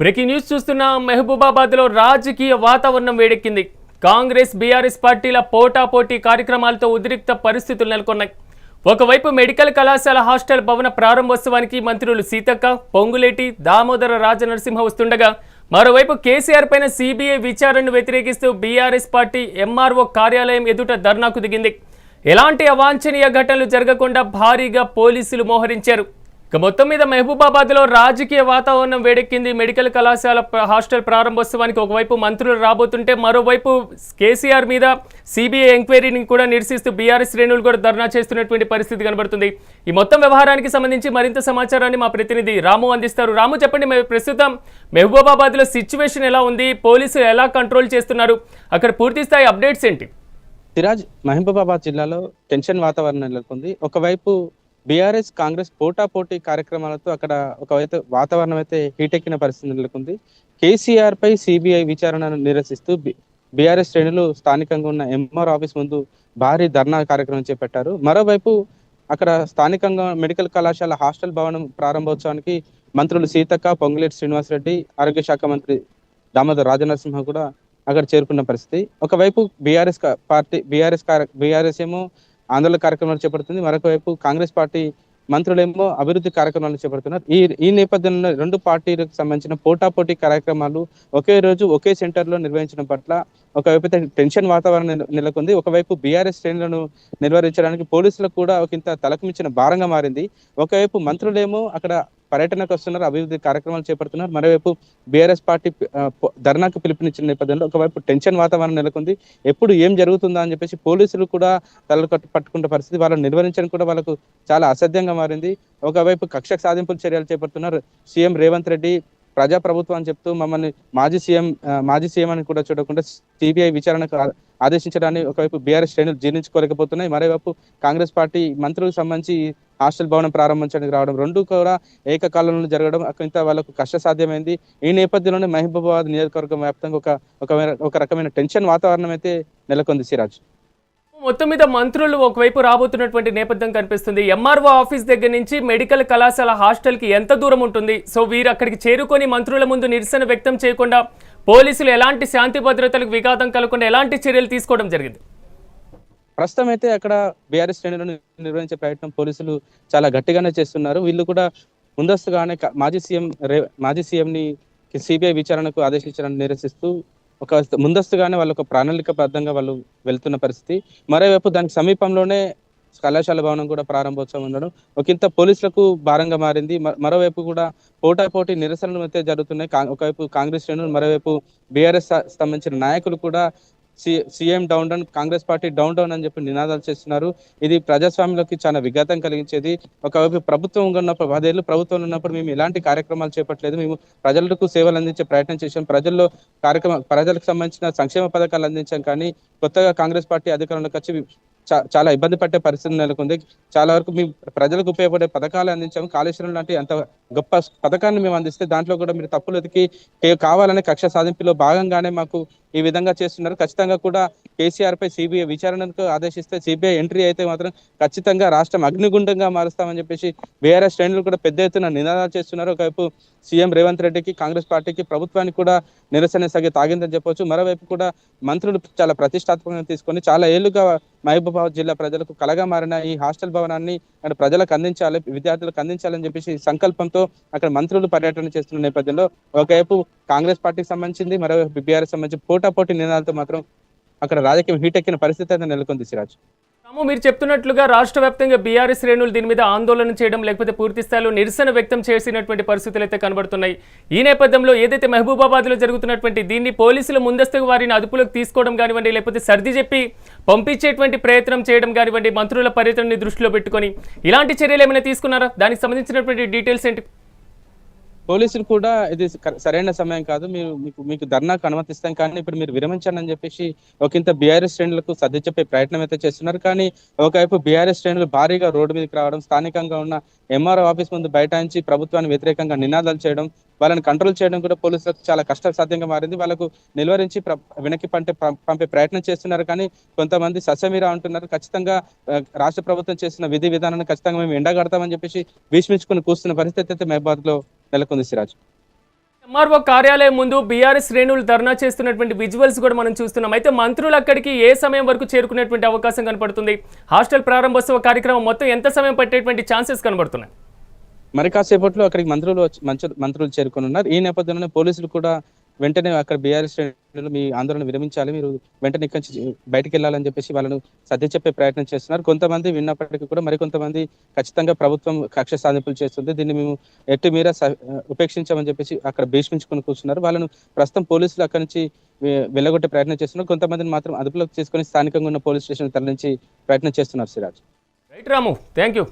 Breaking news చూస్తున్న. మహబూబాబాద్లో రాజకీయ వాతావరణం వేడెక్కింది. కాంగ్రెస్ బీఆర్ఎస్ పార్టీల పోటాపోటీ కార్యక్రమాలతో ఉద్రిక్త పరిస్థితులు నెలకొన్నాయి. ఒకవైపు మెడికల్ కళాశాల హాస్టల్ భవన ప్రారంభోత్సవానికి మంత్రులు సీతక్క పొంగులేటి దామోదర రాజనరసింహ వస్తుండగా మరోవైపు కేసీఆర్ పైన సిబిఐ విచారణను వ్యతిరేకిస్తూ బీఆర్ఎస్ పార్టీ ఎంఆర్ఓ కార్యాలయం ఎదుట ధర్నాకు దిగింది. ఎలాంటి అవాంఛనీయ ఘటనలు జరగకుండా భారీగా పోలీసులు మోహరించారు. ఇక మొత్తం మీద మహబూబాబాద్లో రాజకీయ వాతావరణం వేడెక్కింది. మెడికల్ కళాశాల హాస్టల్ ప్రారంభోత్సవానికి ఒకవైపు మంత్రులు రాబోతుంటే మరోవైపు కేసీఆర్ మీద సిబిఐ ఎంక్వైరీని కూడా నిరసిస్తూ బీఆర్ఎస్ శ్రేణులు కూడా ధర్నా చేస్తున్నటువంటి పరిస్థితి కనబడుతుంది. ఈ మొత్తం వ్యవహారానికి సంబంధించి మరింత సమాచారాన్ని మా ప్రతినిధి రాము అందిస్తారు. రాము చెప్పండి మే- ప్రస్తుతం మహబూబాబాద్లో సిచ్యువేషన్ ఎలా ఉంది? పోలీసులు ఎలా కంట్రోల్ చేస్తున్నారు? అక్కడ పూర్తి స్థాయి అప్డేట్స్ ఏంటి? సిరాజ్ మహబూబాబాద్ జిల్లాలో టెన్షన్ వాతావరణం నెలకొంది. ఒకవైపు బీఆర్ఎస్ కాంగ్రెస్ పోటాపోటీ కార్యక్రమాలతో అక్కడ ఒకవైపు వాతావరణం అయితే హీటెక్కిన పరిస్థితి నెలకొంది. కేసీఆర్ పై సిబిఐ విచారణను నిరసిస్తూ బీఆర్ఎస్ శ్రేణులు స్థానికంగా ఉన్న ఎంఆర్ ఆఫీస్ ముందు భారీ ధర్నా కార్యక్రమం చేపట్టారు. మరోవైపు అక్కడ స్థానికంగా మెడికల్ కళాశాల హాస్టల్ భవనం ప్రారంభోత్సవానికి మంత్రులు సీతక్క పొంగులేటి శ్రీనివాసరెడ్డి ఆరోగ్య శాఖ మంత్రి దామోదర్ రాజనరసింహ కూడా అక్కడ చేరుకున్న పరిస్థితి. ఒకవైపు బీఆర్ఎస్ పార్టీ బీఆర్ఎస్ బీఆర్ఎస్ ఏమో ఆందోళన కార్యక్రమాలు చేపడుతుంది. మరొక వైపు కాంగ్రెస్ పార్టీ మంత్రులేమో అభివృద్ధి కార్యక్రమాలు చేపడుతున్నారు. ఈ ఈ నేపథ్యంలో రెండు పార్టీలకు సంబంధించిన పోటాపోటీ కార్యక్రమాలు ఒకే రోజు ఒకే సెంటర్లో నిర్వహించడం పట్ల ఒకవైపు టెన్షన్ వాతావరణం నెలకొంది. ఒకవైపు బీఆర్ఎస్ శ్రేణులను నిర్వహించడానికి పోలీసులకు కూడా ఒక ఇంత తలకుమించిన భారంగా మారింది. ఒకవైపు మంత్రులేమో అక్కడ పర్యటనకు వస్తున్నారు అభివృద్ధి కార్యక్రమాలు చేపడుతున్నారు. మరోవైపు బీఆర్ఎస్ పార్టీ ధర్నాకు పిలుపునిచ్చిన నేపథ్యంలో ఒకవైపు టెన్షన్ వాతావరణం నెలకొంది. ఎప్పుడు ఏం జరుగుతుందా అని చెప్పేసి పోలీసులు కూడా తలలు కట్టు పట్టుకున్న పరిస్థితి వాళ్ళని నిర్వహించడం కూడా వాళ్ళకు చాలా అసాధ్యంగా మారింది. ఒకవైపు కక్ష సాధింపుల చర్యలు చేపడుతున్నారు సీఎం రేవంత్ రెడ్డి. ప్రజా ప్రభుత్వం అని చెప్తూ మమ్మల్ని మాజీ సీఎం మాజీ సీఎం అని కూడా చూడకుండా సిబిఐ విచారణకు ఆదేశించడాన్ని ఒకవైపు బీఆర్ఎస్ శ్రేణులు జీర్ణించుకోలేకపోతున్నాయి. మరోవైపు కాంగ్రెస్ పార్టీ మంత్రులకు సంబంధించి హాస్టల్ భవనం ప్రారంభించడానికి రావడం రెండు కూడా ఏకకాలంలో జరగడం ఇంత వాళ్ళకు కష్టసాధ్యమైంది. ఈ నేపథ్యంలోనే మహబూబాబాద్ నియోజకవర్గం వ్యాప్తంగా ఒక ఒక ఒక రకమైన టెన్షన్ వాతావరణం అయితే నెలకొంది సిరాజ్. మొత్తం మీద మంత్రులు ఒకవైపు రాబోతున్నటువంటి నేపథ్యం కనిపిస్తుంది. ఎంఆర్ఓ ఆఫీస్ దగ్గర నుంచి మెడికల్ కళాశాల హాస్టల్కి ఎంత దూరం ఉంటుంది? సో వీరు అక్కడికి చేరుకొని మంత్రుల ముందు నిరసన వ్యక్తం చేయకుండా పోలీసులు ఎలాంటి శాంతి భద్రతలకు విఘాతం కలగకుండా ఎలాంటి చర్యలు తీసుకోవడం జరిగింది? ప్రస్తుతం అయితే అక్కడ బీఆర్ఎస్ శ్రేణులను నిర్వహించే ప్రయత్నం పోలీసులు చాలా గట్టిగానే చేస్తున్నారు. వీళ్ళు కూడా ముందస్తుగానే మాజీ సీఎం రే మాజీ సీఎం ని సిబిఐ విచారణకు ఆదేశించాలని నిరసిస్తూ ఒక ముందస్తుగానే వాళ్ళు ఒక ప్రణాళికబద్ధంగా వాళ్ళు వెళ్తున్న పరిస్థితి. మరోవైపు దానికి సమీపంలోనే కళాశాల భవనం కూడా ప్రారంభోత్సవం ఉండడం. ఒకంత పోలీసులకు భారంగా మారింది. మరోవైపు కూడా పోటాపోటీ నిరసనలు అయితే జరుగుతున్నాయి. ఒకవైపు కాంగ్రెస్ శ్రేణులు మరోవైపు బీఆర్ఎస్ సంబంధించిన నాయకులు కూడా CM down down Congress party down down అని చెప్పి నినాదాలు చేస్తున్నారు. ఇది ప్రజాస్వామ్యంలోకి చాలా విఘాతం కలిగించేది. ఒకవైపు ప్రభుత్వం ఉన్నప్పుడు పదేళ్ళు ప్రభుత్వంలో ఉన్నప్పుడు మేము ఎలాంటి కార్యక్రమాలు చేపట్టలేదు. మేము ప్రజలకు సేవలు అందించే ప్రయత్నం చేశాం. ప్రజల్లో కార్యక్రమ ప్రజలకు సంబంధించిన సంక్షేమ పథకాలు అందించాం కానీ కొత్తగా కాంగ్రెస్ పార్టీ అధికారంలోకి వచ్చి చాలా ఇబ్బంది పట్టే పరిస్థితి నెలకొంది. చాలా వరకు మేము ప్రజలకు ఉపయోగపడే పథకాలు అందించాము. కాళేశ్వరం లాంటి అంత గొప్ప పథకాన్ని మేము అందిస్తే దాంట్లో కూడా మీరు తప్పులు ఎదికి కావాలనే కక్ష సాధింపులో భాగంగానే మాకు ఈ విధంగా చేస్తున్నారు. ఖచ్చితంగా కూడా కేసీఆర్ పై సిబిఐ విచారణకు ఆదేశిస్తే సిబిఐ ఎంట్రీ అయితే మాత్రం ఖచ్చితంగా రాష్ట్రం అగ్నిగుండంగా మారుస్తామని చెప్పేసి బీఆర్ఎస్ శ్రేణులు కూడా పెద్ద ఎత్తున నినాదాలు చేస్తున్నారు. ఒకవైపు సీఎం రేవంత్ రెడ్డికి కాంగ్రెస్ పార్టీకి ప్రభుత్వానికి కూడా నిరసన సగ తాగిందని చెప్పొచ్చు. మరోవైపు కూడా మంత్రులు చాలా ప్రతిష్టాత్మకంగా తీసుకొని చాలా ఏళ్ళుగా మహబూబాబాద్ జిల్లా ప్రజలకు కలగా మారిన ఈ హాస్టల్ భవనాన్ని అక్కడ ప్రజలకు అందించాలి విద్యార్థులకు అందించాలని చెప్పేసి సంకల్పంతో అక్కడ మంత్రులు పర్యటన చేస్తున్న నేపథ్యంలో ఒకవైపు కాంగ్రెస్ పార్టీకి సంబంధించింది మరోవైపు బీఆర్ఎస్ సంబంధించి పోటాపోటీ నినాదాలతో మాత్రం అక్కడ రాజకీయం హీటెక్కిన పరిస్థితి అయితే నెలకొంది సిరాజ్. రాము మీరు చెప్తున్నట్లుగా రాష్ట్ర వ్యాప్తంగా బీఆర్ఎస్ శ్రేణులు దీని మీద ఆందోళన చేయడం లేకపోతే పూర్తి స్థాయిలో నిరసన వ్యక్తం చేసినటువంటి పరిస్థితులు అయితే కనబడుతున్నాయి. ఈ నేపథ్యంలో ఏదైతే మహబూబాబాద్లో జరుగుతున్నటువంటి దీన్ని పోలీసులు ముందస్తుగా వారిని అదుపులోకి తీసుకోవడం కానివ్వండి లేకపోతే సర్ది చెప్పి పంపించేటువంటి ప్రయత్నం చేయడం కానివ్వండి మంత్రుల పర్యటనని దృష్టిలో పెట్టుకొని ఇలాంటి చర్యలు ఏమైనా తీసుకున్నారా? దానికి సంబంధించినటువంటి డీటెయిల్స్ ఏంటి? పోలీసులు కూడా ఇది సరైన సమయం కాదు. మీరు మీకు మీకు ధర్నాకు అనుమతిస్తాం. కానీ ఇప్పుడు మీరు విరమించండి అని చెప్పేసి ఒకంత బీఆర్ఎస్ శ్రేణులకు సర్ది చెప్పే ప్రయత్నం అయితే చేస్తున్నారు. కానీ ఒకవైపు బీఆర్ఎస్ శ్రేణులు భారీగా రోడ్డు మీదకి రావడం స్థానికంగా ఉన్న ఎంఆర్ఓ ఆఫీస్ ముందు బైఠాయించి ప్రభుత్వానికి వ్యతిరేకంగా నినాదాలు చేయడం వాళ్ళని కంట్రోల్ చేయడం కూడా పోలీసులకు చాలా కష్టసాధ్యంగా మారింది. వాళ్ళకు నిలువరించి వెనక్కి పంటే పం- పంపే ప్రయత్నం చేస్తున్నారు. కానీ కొంతమంది ససమీరా అంటున్నారు. ఖచ్చితంగా రాష్ట్ర ప్రభుత్వం చేసిన విధి విధానాన్ని ఖచ్చితంగా మేము ఎండగడతామని చెప్పేసి భీష్మించుకుని కూస్తున్న పరిస్థితి అయితే మహబాద్లో నెలకొంది సిరాజ్. ఎంఆర్ఓ కార్యాలయం ముందు బీఆర్ఎస్ శ్రేణులు ధర్నా చేస్తున్నటువంటి విజువల్స్ కూడా మనం చూస్తున్నాం. అయితే మంత్రులు అక్కడికి ఏ సమయం వరకు చేరుకునేటువంటి అవకాశం కనపడుతుంది? హాస్టల్ ప్రారంభోత్సవ కార్యక్రమం మొత్తం ఎంత సమయం పట్టేటువంటి ఛాన్సెస్ కనబడుతున్నాయి? మరి కాసేపట్లో అక్కడికి మంత్రులు మంత్రులు చేరుకుని ఉన్నారు ఈ నేపథ్యంలోనే పోలీసులు కూడా వెంటనే అక్కడ బీఆర్ఎస్ శ్రేణులు మీ ఆందోళన విరమించాలి. మీరు వెంటనే ఇక్కడి నుంచి బయటకు వెళ్ళాలని చెప్పేసి వాళ్ళను సర్ది చెప్పే ప్రయత్నం చేస్తున్నారు. కొంతమంది విన్నప్పటికీ కూడా మరికొంతమంది ఖచ్చితంగా ప్రభుత్వం కక్ష సాధింపులు చేస్తుంది. దీన్ని మేము ఎట్టి మీర ఉపేక్షించామని చెప్పేసి అక్కడ భీష్మించుకొని కూర్చున్నారు. వాళ్ళను ప్రస్తుతం పోలీసులు అక్కడి నుంచి వెళ్ళగొట్టే ప్రయత్నం చేస్తున్నారు. కొంతమందిని మాత్రం అదుపులోకి తీసుకొని స్థానికంగా ఉన్న పోలీస్ స్టేషన్ తరలించి ప్రయత్నం చేస్తున్నారు Siraj. Right Ramu thank you